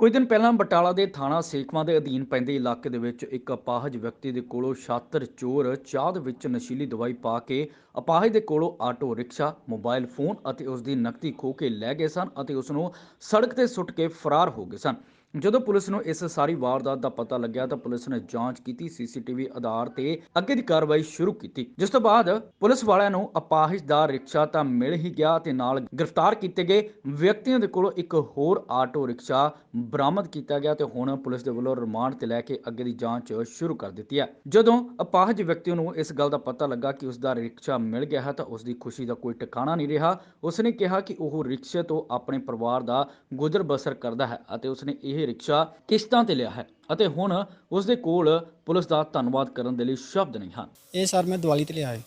ਕੁਝ ਦਿਨ ਪਹਿਲਾਂ ਬਟਾਲਾ ਦੇ ਥਾਣਾ ਸੇਖਵਾਂ ਦੇ ਅਧੀਨ ਪੈਂਦੇ ਇਲਾਕੇ ਦੇ ਵਿੱਚ ਇੱਕ ਅਪਾਹਜ ਵਿਅਕਤੀ ਦੇ ਕੋਲੋਂ ਛਾਤਰ, ਚੋਰ, ਚਾਹ ਦੇ ਵਿੱਚ ਨਸ਼ੀਲੀ ਦਵਾਈ ਪਾ ਕੇ ਅਪਾਹਜ ਦੇ ਕੋਲੋਂ ਆਟੋ, ਰਿਕਸ਼ਾ, ਮੋਬਾਈਲ ਫੋਨ ਅਤੇ ਉਸ ਦੀ ਨਕਦੀ ਖੋਹ ਕੇ ਲੈ ਗਏ ਸਨ ਅਤੇ ਉਸ ਨੂੰ ਸੜਕ ਤੇ ਸੁੱਟ ਕੇ ਫਰਾਰ ਹੋ ਗਏ ਸਨ। ਜਦੋਂ ਪੁਲਿਸ ਨੂੰ ਇਸ ਸਾਰੀ ਵਾਰਦਾਤ ਦਾ ਪਤਾ ਲੱਗਿਆ ਤਾਂ ਪੁਲਿਸ ਨੇ ਜਾਂਚ ਕੀਤੀ, ਸੀਸੀਟੀਵੀ ਆਧਾਰ ਤੇ ਅੱਗੇ ਦੀ ਕਾਰਵਾਈ ਸ਼ੁਰੂ ਕੀਤੀ। ਜਿਸ ਤੋਂ ਬਾਅਦ ਪੁਲਿਸ ਵਾਲਿਆਂ ਨੂੰ ਅਪਾਹਜ ਦਾ ਰਿਕਸ਼ਾ ਤਾਂ ਮਿਲ ਹੀ ਗਿਆ ਤੇ ਨਾਲ ਗ੍ਰਿਫਤਾਰ ਕੀਤੇ ਗਏ ਵਿਅਕਤੀਆਂ ਦੇ ਕੋਲੋਂ ਇੱਕ ਹੋਰ ਆਟੋ ਰਿਕਸ਼ਾ ਬਰਾਮਦ ਕੀਤਾ ਗਿਆ ਤੇ ਹੁਣ ਪੁਲਿਸ ਦੇ ਵੱਲੋਂ ਰਿਮਾਂਡ ਤੇ ਲੈ ਕੇ ਅੱਗੇ ਦੀ ਜਾਂਚ ਸ਼ੁਰੂ ਕਰ ਦਿੱਤੀ ਹੈ। ਜਦੋਂ ਅਪਾਹਜ ਵਿਅਕਤੀ ਨੂੰ ਇਸ ਗੱਲ ਦਾ ਪਤਾ ਲੱਗਾ ਕਿ ਉਸ ਦਾ ਰਿਕਸ਼ਾ ਮਿਲ ਗਿਆ ਹੈ ਤਾਂ ਉਸ ਦੀ ਖੁਸ਼ੀ ਦਾ ਕੋਈ ਟਿਕਾਣਾ ਨਹੀਂ ਰਿਹਾ। ਉਸ ਨੇ ਕਿਹਾ ਕਿ ਉਹ ਰਿਕਸ਼ੇ ਤੋਂ ਆਪਣੇ ਪਰਿਵਾਰ ਦਾ ਗੁਜ਼ਰ ਬਸਰ ਕਰਦਾ ਹੈ ਅਤੇ ਉਸ ਨੇ ਇਹ ਰਿਕਸ਼ਾ ਕਿਸ਼ਤਾਂ ਤੇ ਲਿਆ ਹੈ ਅਤੇ ਹੁਣ ਉਸ ਦੇ ਕੋਲ ਪੁਲਿਸ ਦਾ ਧੰਨਵਾਦ ਕਰਨ ਦੇ ਲਈ ਸ਼ਬਦ ਨਹੀਂ ਹਨ। ਇਹ ਸਰ ਮੈਂ ਦੀਵਾਲੀ ਤੇ ਲਿਆ ਹੈ।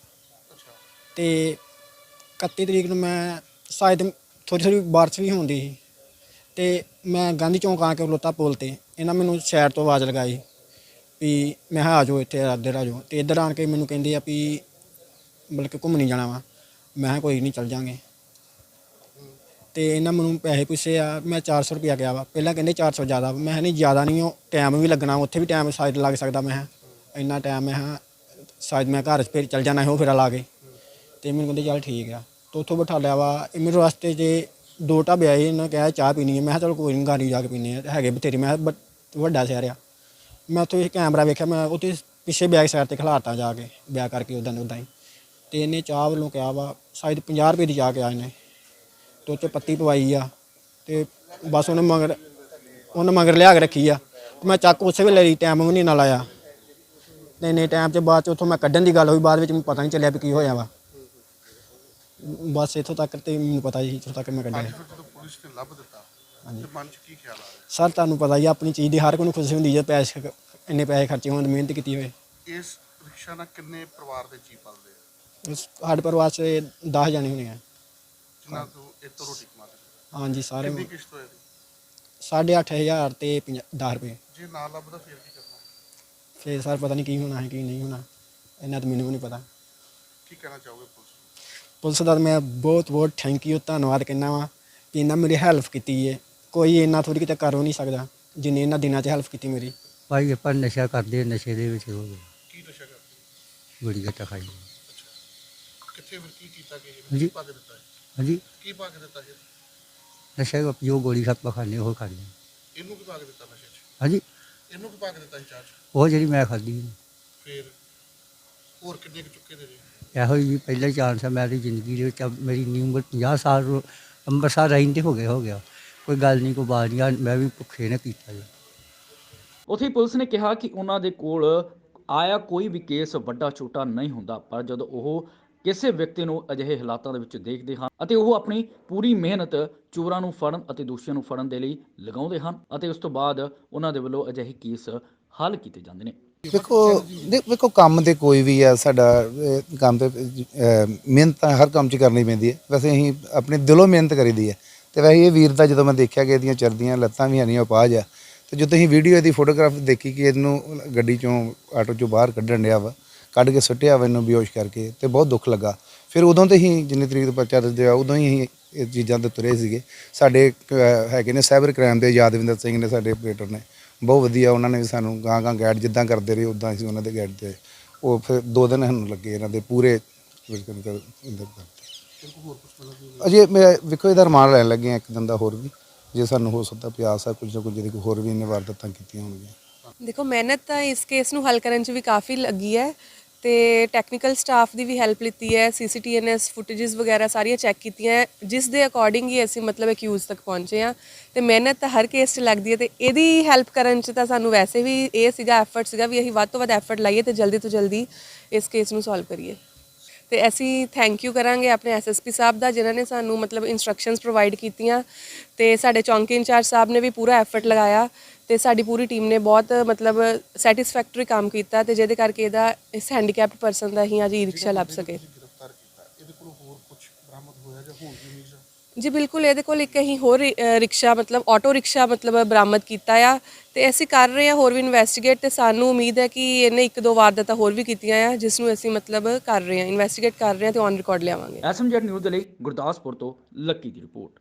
ਤੇ 31 ਤਰੀਕ ਨੂੰ ਮੈਂ ਸ਼ਾਇਦ ਥੋੜੀ ਥੋੜੀ ਬਾਰਿਸ਼ ਵੀ ਹੁੰਦੀ ਸੀ ਤੇ ਮੈਂ ਗਾਂਧੀ ਚੌਂਕ ਆ ਕੇ ਲੋਤਾ ਪੁਲ ਤੇ ਇਹਨਾਂ ਮੈਨੂੰ ਸ਼ਹਿਰ ਤੋਂ ਆਵਾਜ਼ ਲਗਾਈ ਵੀ ਮੈਂ ਆ ਜਾਓ ਇੱਥੇ, ਇੱਧਰ ਆ ਜਾਓ। ਤੇ ਇੱਧਰ ਆਣ ਕੇ ਮੈਨੂੰ ਕਹਿੰਦੇ ਆ ਵੀ ਬਲਕਿ ਘੁੰਮਣੀ ਜਾਣਾ ਵਾ। ਮੈਂ ਕੋਈ ਨਹੀਂ, ਚੱਲ ਜਾਾਂਗੇ। ਤੇ ਇਹਨਾਂ ਮੈਨੂੰ ਪੈਸੇ ਪੁੱਛੇ ਆ, ਮੈਂ 400 ਰੁਪਇਆ ਗਿਆ ਵਾ। ਪਹਿਲਾਂ ਕਹਿੰਦੇ 400 ਜ਼ਿਆਦਾ ਵਾ। ਮੈਂ ਕਿਹਾ ਨਹੀਂ, ਜ਼ਿਆਦਾ ਨਹੀਂ, ਉਹ ਟਾਈਮ ਵੀ ਲੱਗਣਾ, ਉੱਥੇ ਵੀ ਟਾਈਮ ਸ਼ਾਇਦ ਲੱਗ ਸਕਦਾ। ਮੈਂ ਕਿਹਾ, ਇੰਨਾ ਟਾਈਮ ਮੈਂ ਕਿਹਾ, ਸ਼ਾਇਦ ਮੈਂ ਘਰ 'ਚ ਫਿਰ ਚੱਲ ਜਾਣਾ ਉਹ ਫੇਰਾ ਲਾ ਕੇ। ਤੇ ਮੈਨੂੰ ਕਹਿੰਦੇ, ਚੱਲ ਠੀਕ ਆ। ਤੇ ਉੱਥੋਂ ਬਿਠਾ ਲਿਆ ਵਾ। ਇਹ ਮੇਰੇ ਰਸਤੇ 'ਚ ਦੋ ਢਾਬੇ ਆਏ, ਇਹਨਾਂ ਕਿਹਾ, ਚਾਹ ਪੀਣੀ ਹੈ ਮੈਂ ਕਿਹਾ, ਚਲ ਕੋਈ ਨਹੀਂ ਗਾੜੀ ਜਾ ਕੇ ਪੀਨੇ ਆ। ਹੈਗੇ ਬਥੇਰੇ, ਮੈਂ ਕਿਹਾ, ਬ- ਵੱਡਾ ਸ਼ਹਿਰ ਆ। ਮੈਂ ਉੱਥੇ ਇਹ ਕੈਮਰਾ ਵੇਖਿਆ, ਮੈਂ ਉੱਥੇ ਪਿੱਛੇ ਬੈਕ ਸਾਈਡ ਤੇ ਖਿਲਾਰਤਾ ਜਾ ਕੇ ਵਿਆਹ ਕਰਕੇ ਉਦਾਂ ਉਦਾਂ ਹੀ। ਤੇ ਇਹਨੇ ਚਾਹ ਵੱਲੋਂ ਕਿਹਾ ਵਾ, ਸ਼ਾਇਦ 50 ਰੁਪਏ ਦੀ ਚਾਹ ਕਿਹਾ ਇਹਨੇ। ਤੇ ਉੱਤੇ ਪੱਤੀ ਪਵਾਈ ਆ ਤੇ ਬਸ ਉਹਨੇ ਮਗਰ ਉਹਨੇ ਮਗਰ ਲਿਆ ਕੇ ਰੱਖੀ ਆ। ਤੇ ਮੈਂ ਚੱਕ ਉਸੇ ਵੇਲੇ ਲਈ ਟਾਈਮ ਨਹੀਂ ਨਾਲ ਆਇਆ। ਤੇ ਇੰਨੇ ਟਾਈਮ ਚ ਬਾਅਦ ਚ ਉੱਥੋਂ ਮੈਂ ਕੱਢਣ ਦੀ ਗੱਲ ਹੋਈ ਬਾਅਦ ਵਿੱਚ ਮੈਨੂੰ ਪਤਾ ਨਹੀਂ ਚੱਲਿਆ ਵੀ ਕੀ ਹੋਇਆ ਵਾ। ਬਸ ਇੱਥੋਂ ਤੱਕ ਤੇ ਮੈਨੂੰ ਪਤਾ ਹੀ ਇੱਥੋਂ ਤੱਕ ਮੈਂ ਕੱਢਿਆ। ਜਦੋਂ ਪੁਲਿਸ ਨੇ ਲੱਭ ਦਿੱਤਾ ਤੇ ਮਨ 'ਚ ਕੀ ਖਿਆਲ ਆ ਰਿਹਾ? ਸਰ ਤੁਹਾਨੂੰ ਪਤਾ ਹੀ ਆ, ਆਪਣੀ ਚੀਜ਼ ਦੀ ਹਰ ਕੋਈ ਨੂੰ ਖੁਸ਼ੀ ਹੁੰਦੀ ਜੇ ਪੈਸੇ ਇੰਨੇ ਪੈਸੇ ਖਰਚੇ ਹੋਣ ਮਿਹਨਤ ਕੀਤੀ ਹੋਵੇ ਇਸ ਰਿਕਸ਼ਾ ਨਾਲ ਕਿੰਨੇ ਪਰਿਵਾਰ ਦੇ ਜੀ ਪਲਦੇ ਆ? ਉਸ- ਸਾਡੇ ਪਰਿਵਾਰ 'ਚ 10 ਜਾਣੇ ਹੋਣੇ ਆ। ਤੋਂ ਹਾਂਜੀ ਸਾਰੇ ਕਿੰਨੀ ਕਿਸ਼ਤ ਤੇ 10 ਰੁਪਏ। ਜੇ ਨਾ ਲੱਭਦਾ ਫਿਰ ਕੀ ਕਰਨਾ? ਫੇਰ ਸਰ ਪਤਾ ਨਹੀਂ ਕੀ ਹੋਣਾ ਹੈ ਕੀ ਨਹੀਂ ਹੋਣਾ। ਇਹਨਾਂ ਤਾਂ ਮੈਨੂੰ ਵੀ ਨਹੀਂ ਪਤਾ। ਕੀ ਕਹਿਣਾ ਚਾਹੋਗੇ ਪੁਲਿਸ ਨੂੰ? ਪੁਲਿਸ ਦਾ ਮੈਂ ਬਹੁਤ ਬਹੁਤ ਥੈਂਕ ਯੂ ਧੰਨਵਾਦ ਕਹਿੰਦਾ ਵਾਂ ਕਿ ਇਹਨਾਂ ਮੇਰੀ ਹੈਲਪ ਕੀਤੀ ਹੈ ਕੋਈ ਇੰਨਾ ਥੋੜੀ ਕਿਤੇ ਕਰ ਨਹੀਂ ਸਕਦਾ ਜਿੰਨੇ ਇਹਨਾਂ ਦਿਨਾਂ 'ਚ ਹੈਲਪ ਕੀਤੀ ਮੇਰੀ। ਭਾਈ ਆਪਾਂ ਨਸ਼ਾ ਕਰਦੇ ਨਸ਼ੇ ਦੇ ਵਿੱਚ ਹੋ ਗਏ। ਕੀ ਨਸ਼ਾ ਕਰਦੇ ਬੜੀ ਘਟਾ ਖਾਈ। ਕਿੱਥੇ ਫਿਰ ਕੀ ਕੀਤਾ ਕਿ ਹਾਂਜੀ। ਕੀ ਪਾ ਕੇ ਦਿੱਤਾ ਹੈ? ਹਾਂਜੀ। ਕੀ ਪਾ ਕੇ ਦਿੱਤਾ ਹੈ ਨਸ਼ਾ ਜੋ ਗੋਲੀ ਖਾਪਾ ਖਾਣੇ ਉਹ ਖਾਣੇ ਇਹਨੂੰ ਕੀ ਪਾ ਕੇ ਦਿੱਤਾ ਨਸ਼ੇ 'ਚ? ਹਾਂਜੀ। ਇਹਨੂੰ ਕੀ ਪਾ ਕੇ ਦਿੱਤਾ ਸੀ ਚਾਹ 'ਚ? ਉਹ ਜਿਹੜੀ ਮੈਂ ਖਾਧੀ ਫਿਰ ਹੋਰ ਕਿੰਨੇ ਕੁ ਚੁੱਕੇ ਦੇ ਜੀ? ਇਹੋ ਹੀ ਪਹਿਲਾ ਚਾਂਸ ਹੈ ਮੇਰੀ ਜ਼ਿੰਦਗੀ ਦੇ ਵਿੱਚ ਅਬ ਮੇਰੀ ਇੰਨੀ ਉਮਰ 50 ਸਾਲ ਰੋ- ਅੰਮ੍ਰਿਤਸਰ ਰਹਿੰਦੇ ਹੋ ਗਏ ਹੋ ਗਿਆ। ਕੋਈ ਗੱਲ ਨਹੀਂ ਕੋਈ ਬਾਤ ਨਹੀਂ ਮੈਂ ਵੀ ਭੁੱਖੇ ਨੇ ਪੀਤਾ ਜੀ। ਉੱਥੇ ਹੀ ਪੁਲਿਸ ਨੇ ਕਿਹਾ ਕਿ ਉਹਨਾਂ ਦੇ ਕੋਲ ਆਇਆ ਕੋਈ ਵੀ ਕੇਸ ਵੱਡਾ ਛੋਟਾ ਨਹੀਂ ਹੁੰਦਾ ਪਰ ਜਦੋਂ ਉਹ ਕਿਸੇ ਵਿਅਕਤੀ ਨੂੰ ਅਜਿਹੇ ਹਾਲਾਤਾਂ ਦੇ ਵਿੱਚ ਦੇਖਦੇ ਹਨ ਅਤੇ ਉਹ ਆਪਣੀ ਪੂਰੀ ਮਿਹਨਤ ਚੋਰਾਂ ਨੂੰ ਫੜਨ ਅਤੇ ਦੋਸ਼ੀਆਂ ਨੂੰ ਫੜਨ ਦੇ ਲਈ ਲਗਾਉਂਦੇ ਹਨ ਅਤੇ ਉਸ ਤੋਂ ਬਾਅਦ ਉਹਨਾਂ ਦੇ ਵੱਲੋਂ ਅਜਿਹੇ ਕੇਸ ਹੱਲ ਕੀਤੇ ਜਾਂਦੇ ਨੇ। ਵੇਖੋ, ਦੇ- ਵੇਖੋ, ਕੰਮ ਤੇ ਕੋਈ ਵੀ ਆ, ਸਾਡਾ ਕੰਮ ਤੇ ਮਿਹਨਤ ਤਾਂ ਹਰ ਕੰਮ 'ਚ ਕਰਨੀ ਪੈਂਦੀ ਹੈ। ਵੈਸੇ ਅਸੀਂ ਆਪਣੇ ਦਿਲੋਂ ਮਿਹਨਤ ਕਰੀਦੀ ਹੈ ਤੇ ਵੈਸੇ ਇਹ ਵੀਰ ਦਾ ਜਦੋਂ ਮੈਂ ਦੇਖਿਆ ਕਿ ਇਹਦੀਆਂ ਚਰਦੀਆਂ ਲੱਤਾਂ ਵੀ ਹਨੀਆਂ ਪਾਜ ਆ ਤੇ ਜਦੋਂ ਅਸੀਂ ਵੀਡੀਓ ਇਹਦੀ ਫੋਟੋਗ੍ਰਾਫ ਦੇਖੀ ਕਿ ਇਹਨੂੰ ਗੱਡੀ ਚੋਂ, ਆਟੋ ਚੋਂ ਬਾਹਰ ਕੱਢਣ ਡਿਆ ਵਾ ਕੱਢ ਕੇ ਸੁੱਟਿਆ ਇਹਨੂੰ ਬੇਹੋਸ਼ ਕਰਕੇ ਤੇ ਬਹੁਤ ਦੁੱਖ ਲੱਗਾ। ਫਿਰ ਉਦੋਂ ਤੇ ਹੀ ਜਿੰਨੀ ਤਰੀਕ ਤੋਂ ਪਰਚਾ ਦੱਸਦੇ ਆ ਉਦੋਂ ਹੀ ਅਸੀਂ ਇਹ ਚੀਜ਼ਾਂ ਤੇ ਤੁਰੇ ਸੀਗੇ। ਸਾਡੇ ਅਹ, ਹੈਗੇ ਨੇ ਸਾਈਬਰ ਕ੍ਰਾਈਮ ਦੇ ਯਾਦਵਿੰਦਰ ਸਿੰਘ ਨੇ ਸਾਡੇ ਆਪਰੇਟਰ ਨੇ। ਬਹੁਤ ਵਧੀਆ ਉਹਨਾਂ ਨੇ ਵੀ ਸਾਨੂੰ ਗਾਂ ਗਾਂ ਗਾਈਡ ਜਿੱਦਾਂ ਕਰਦੇ ਰਹੇ ਉਦਾਂ ਅਸੀਂ ਉਹਨਾਂ ਦੇ ਗਾਈਡ ਤੇ ਉਹ ਫਿਰ ਦੋ ਦਿਨ ਸਾਨੂੰ ਲੱਗੇ ਇਹਨਾਂ ਦੇ ਪੂਰੇ ਅੰਦਰ ਅਜੇ ਮੈਂ ਵੇਖੋ ਇਹਦਾ ਰਮਾਨ ਲੈਣ ਲੱਗੇ ਆ ਇੱਕ ਦਿਨ ਦਾ ਹੋਰ ਵੀ। ਜੇ ਸਾਨੂੰ ਹੋ ਸਕਦਾ ਪਿਆਸ ਆ ਕੁਝ ਨਾ ਕੁਝ ਇਹਦੇ ਕੋਈ ਹੋਰ ਵੀ ਇਹਨੇ ਵਾਰਦਾਤਾਂ ਕੀਤੀਆਂ ਹੋਣਗੀਆਂ। ਦੇਖੋ ਮਿਹਨਤ ਤਾਂ ਇਸ ਕੇਸ ਨੂੰ ਹੱਲ ਕਰਨ 'ਚ ਵੀ ਕਾਫੀ ਲੱਗੀ ਹੈ। ਤੇ ਟੈਕਨੀਕਲ ਸਟਾਫ ਦੀ ਵੀ ਹੈਲਪ ਲਿੱਤੀ ਹੈ ਸੀਸੀਟੀਐਨਐਸ ਫੁਟੇजेस ਵਗੈਰਾ ਸਾਰੀਆਂ ਚੈੱਕ ਕੀਤੀਆਂ ਹੈ, ਜਿਸ ਦੇ ਅਕੋਰਡਿੰਗ ਹੀ ਅਸੀਂ ਮਤਲਬ ਅਕਿਊਜ਼ ਤੱਕ ਪਹੁੰਚੇ ਆ ਤੇ ਮਿਹਨਤ ਤਾਂ ਹਰ ਕੇਸ 'ਚ ਲੱਗਦੀ ਹੈ ਤੇ ਇਹਦੀ ਹੈਲਪ ਕਰਨ 'ਚ ਤਾਂ ਸਾਨੂੰ ਵੈਸੇ ਵੀ ਇਹ ਸੀਗਾ ਐਫਰਟ ਸੀਗਾ ਵੀ ਅਸੀਂ ਵੱਧ ਤੋਂ ਵੱਧ ਐਫਰਟ ਲਾਈਏ ਤੇ ਜਲਦੀ ਤੋਂ ਜਲਦੀ ਇਸ ਕੇਸ ਨੂੰ ਸੋਲਵ ਕਰੀਏ। ਤੇ ਅਸੀਂ ਥੈਂਕ ਯੂ ਕਰਾਂਗੇ ਆਪਣੇ ਐਸਐਸਪੀ ਸਾਹਿਬ ਦਾ, ਜਿਨ੍ਹਾਂ ਨੇ ਸਾਨੂੰ ਮਤਲਬ ਇਨਸਟਰਕਸ਼ਨਸ ਪ੍ਰੋਵਾਈਡ ਕੀਤੀਆਂ। ਤੇ ਸਾਡੇ ਚੌਂਕੀ ਇੰਚਾਰਜ ਸਾਹਿਬ ਨੇ ਵੀ ਪੂਰਾ ਐਫਰਟ ਲਗਾਇਆ ਤੇ ਸਾਡੀ ਪੂਰੀ ਟੀਮ ਨੇ ਬਹੁਤ ਮਤਲਬ ਸੈਟੀਸਫੈਕਟਰੀ ਕੰਮ ਕੀਤਾ ਤੇ ਜਿਹਦੇ ਕਰਕੇ ਇਹਦਾ ਇਸ ਹੈਂਡੀਕੈਪਡ ਪਰਸਨ ਦਾ ਹੀ ਅੱਜ ਈ ਰਿਕਸ਼ਾ ਲੱਭ ਸਕੇ। ਗ੍ਰਿਫਤਾਰ ਕੀਤਾ। ਇਹਦੇ ਕੋਲ ਹੋਰ ਕੁਝ ਬਰਾਮਦ ਹੋਇਆ ਜਾਂ ਹੋਣ ਦੀ ਉਮੀਦ ਜੀ ਬਿਲਕੁਲ ਇਹਦੇ ਕੋਲ ਇੱਕ ਅਸੀਂ ਹੋਰ ਰਿ- ਅ, ਰਿਕਸ਼ਾ ਮਤਲਬ ਆਟੋ ਰਿਕਸ਼ਾ ਮਤਲਬ ਬਰਾਮਦ ਕੀਤਾ ਆ ਤੇ ਅਸੀਂ ਕਰ ਰਹੇ ਹਾਂ ਹੋਰ ਵੀ ਇਨਵੈਸਟੀਗੇਟ ਤੇ ਸਾਨੂੰ ਉਮੀਦ ਹੈ ਕਿ ਇਹਨੇ ਇੱਕ ਦੋ ਵਾਰਦਾਤਾਂ ਹੋਰ ਵੀ ਕੀਤੀਆਂ ਆ ਜਿਸ ਨੂੰ ਅਸੀਂ ਮਤਲਬ ਕਰ ਰਹੇ ਹਾਂ ਇਨਵੈਸਟੀਗੇਟ ਕਰ ਰਹੇ ਹਾਂ ਤੇ ਔਨ ਰਿਕਾਰਡ ਲਿਆਵਾਂਗੇ। ਐਸਐਮਜੈਡ ਨਿਊਜ਼ ਦੇ ਲਈ ਗੁਰਦਾਸਪੁਰ ਤੋਂ ਲੱਕੀ ਦੀ ਰਿਪੋਰਟ।